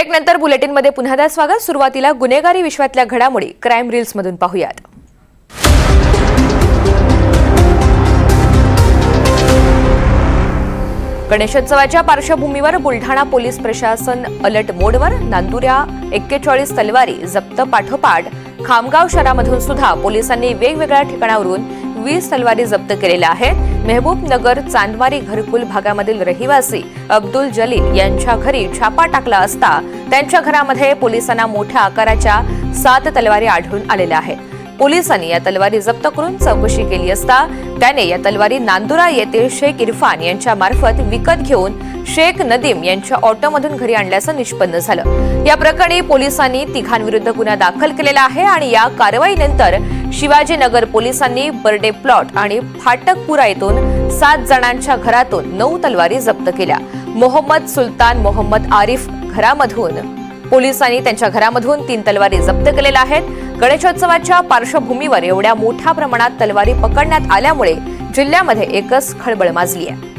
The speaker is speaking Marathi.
ब्रेक नंतर बुलेटिनमध्ये पुन्हा स्वागत. सुरुवातीला गुन्हेगारी विश्वातल्या घडामोडी क्राईम रील्स मधून पाहूयात. गणेशोत्सवाच्या पार्श्वभूमीवर बुलढाणा पोलीस प्रशासन अलर्ट मोडवर. नांदुऱ्या एक्केचाळीस तलवारी जप्त पाठोपाठ. खामगाव शहरामधून सुद्धा पोलिसांनी वेगवेगळ्या ठिकाणावरून वीस तलवारी जप्त केलेल्या आहेत. मेहबूब नगर चांदवारी घरकुल भागामधील रहिवासी अब्दुल जलील यांच्या घरी छापा टाकला असता त्यांच्या घरामध्ये पोलिसांना मोठ्या आकाराच्या सात तलवारी आढळून आलेल्या आहेत. पोलिसांनी या तलवारी जप्त करून चौकशी केली असता त्याने या तलवारी नांदुरा येथील शेख इरफान यांच्या मार्फत विकत घेऊन शेख नदीम यांच्या ऑटोमधून घरी आणल्याचं निष्पन्न झालं. या प्रकरणी पोलिसांनी तिघांविरुद्ध गुन्हा दाखल केलेला आहे आणि या कारवाईनंतर शिवाजीनगर पोलिसांनी बर्डे प्लॉट आणि फाटकपुरा येथून सात जणांच्या घरातून नऊ तलवारी जप्त केल्या. मोहम्मद सुलतान मोहम्मद आरिफ घरामधून. पोलिसांनी त्यांच्या घरामधून तीन तलवारी जप्त केलेल्या आहेत. गणेशोत्सवाच्या पार्श्वभूमीवर एवढ्या मोठ्या प्रमाणात तलवारी पकडण्यात आल्यामुळे जिल्ह्यामध्ये एकच खळबळ माजली आहे.